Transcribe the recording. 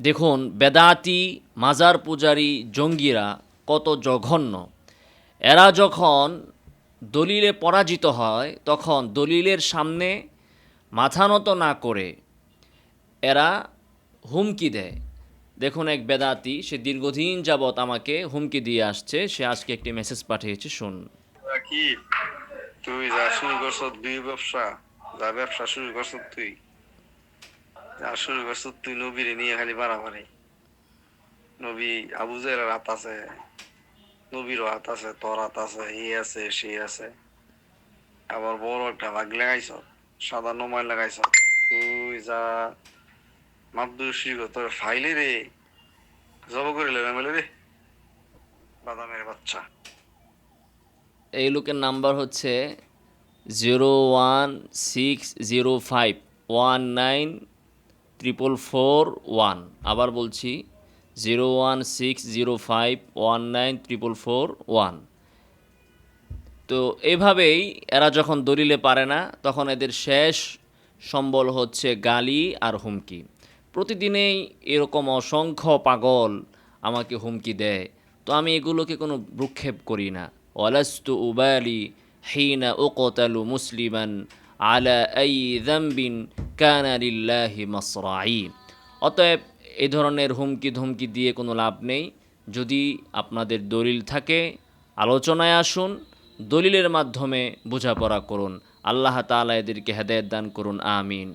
দেখুন, বেদাতি, মাজার পূজারি, জঙ্গিরা কত জঘন্য। এরা যখন দলিলে পরাজিত হয়, তখন দলিলের সামনে মাথা নত না করে এরা হুমকি দেয়। দেখুন, এক বেদাতি, সে দীর্ঘদিন যাবৎ আমাকে হুমকি দিয়ে আসছে, সে আজকে একটি মেসেজ পাঠিয়েছে শুন তুই যা শুরু করছ, দুই ব্যবসা, যা ব্যবসা শুরু করছ তুই। শুরু করছ তুই নবীরে নিয়ে খালি বাড়াবাড়ি নবী আবু জেলের হাত আছে, নবীরও হাত আছে, তোর হাত আছে এই আছে, সে আছে। আবার বড় একটা ভাগ লাগাইছ, সাদা নোমাই লাগাইছ। তুই যা মাদ্দুর কর তোর ফাইলে রে, জব করে মেলে রে, বাদামের বাচ্চা। এই লোকের নাম্বার হচ্ছে zero one six zero five one nine triple four one আবার বলছি zero one six zero five one nine triple four one তো এইভাবেই এরা যখন দলিলে পারে না, তখন এদের শেষ সম্বল হচ্ছে গালি আর হুমকি। প্রতিদিনেই এরকম অসংখ্য পাগল আমাকে হুমকি দেয়। তো আমি এগুলোকে কোনো ভ্রুক্ষেপ করি না। ওয়ালাস্তু উবালি হিনা উকতালু মুসলিমান আলা আই দাম্বিন কানা মসরাই অতএব এ ধরনের হুমকি ধুমকি দিয়ে কোনো লাভ নেই। যদি আপনাদের দলিল থাকে, আলোচনায় আসুন, দলিলের মাধ্যমে বোঝাপড়া করুন। আল্লাহ তালা এদেরকে হেদায়ত দান করুন, আমিন।